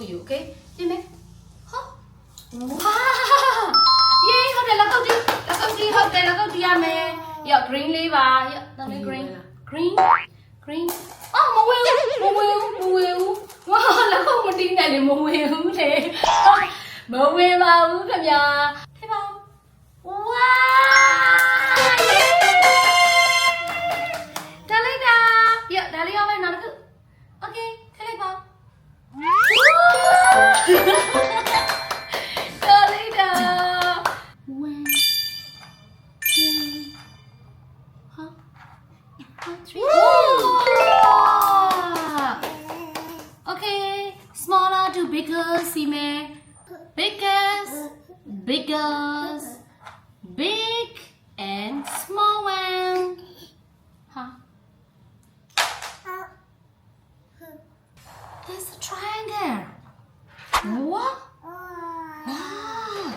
for you okay ကြည့်မယ်ဟောဝါယေးဟုတ်တယ်လက်ကောက်ကြည့်လက်ကောက်ကြည့်ဟုတ်တယ်လက်ကောက်ကြည့်ရမယ်ရော green လေးပါရောဒါလေး green green green အော်မဝဲဘူးမဝဲဘူးမဝဲဘူးဝါလက်ကောက်မတင်းနဲ့လေမဝဲဘူးလေမဝဲပါဘူးခင်ဗျာ three. Okay, smaller to bigger, see me. Biggest, biggest, big and small one. Huh? There's a triangle. What? Wow.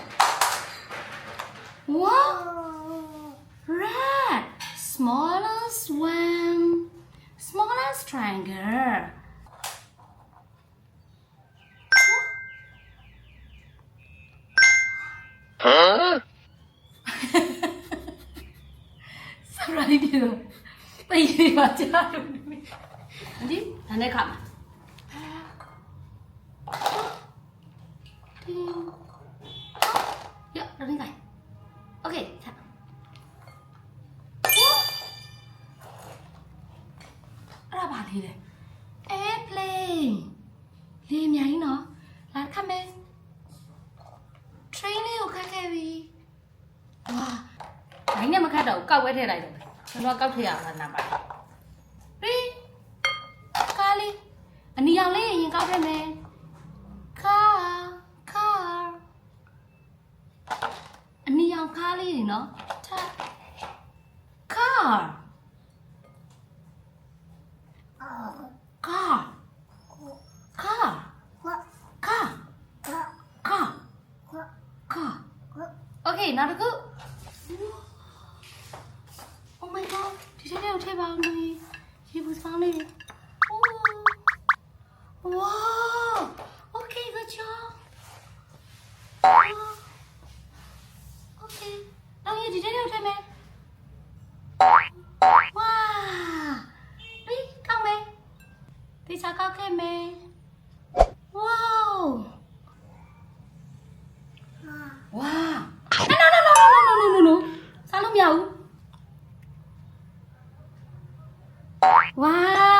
Wow. Red. Smallest one. first triangle. Huh? Sorry, dear. But you are tired. Ready? And I come. Ding. Yeah, running guy. Okay. တာပါလေတဲ့ airplane လေအများကြီးနော်လာခမဲ train လေးကိုခတ်ခဲ့ပြီဟာဒိုင်းနဲ့မခတ်တော့ကောက်ဝဲထည့်လိုက်တယ်ကျွန်တော်ကောက်ထည့်ရမှာနားပါရီကားလေးအနီရောင်လေးရင်ကောက်ထည့်မယ်ကားကားအနီရောင်ကားလေးနေနော် car 나르그 오 마이 갓. 디테일을 제발 너희 이분 상리 오와. 오케이 그죠 오케이. 너희 디테일을 제발 와. 우리 강매. 대사 가게매. 哇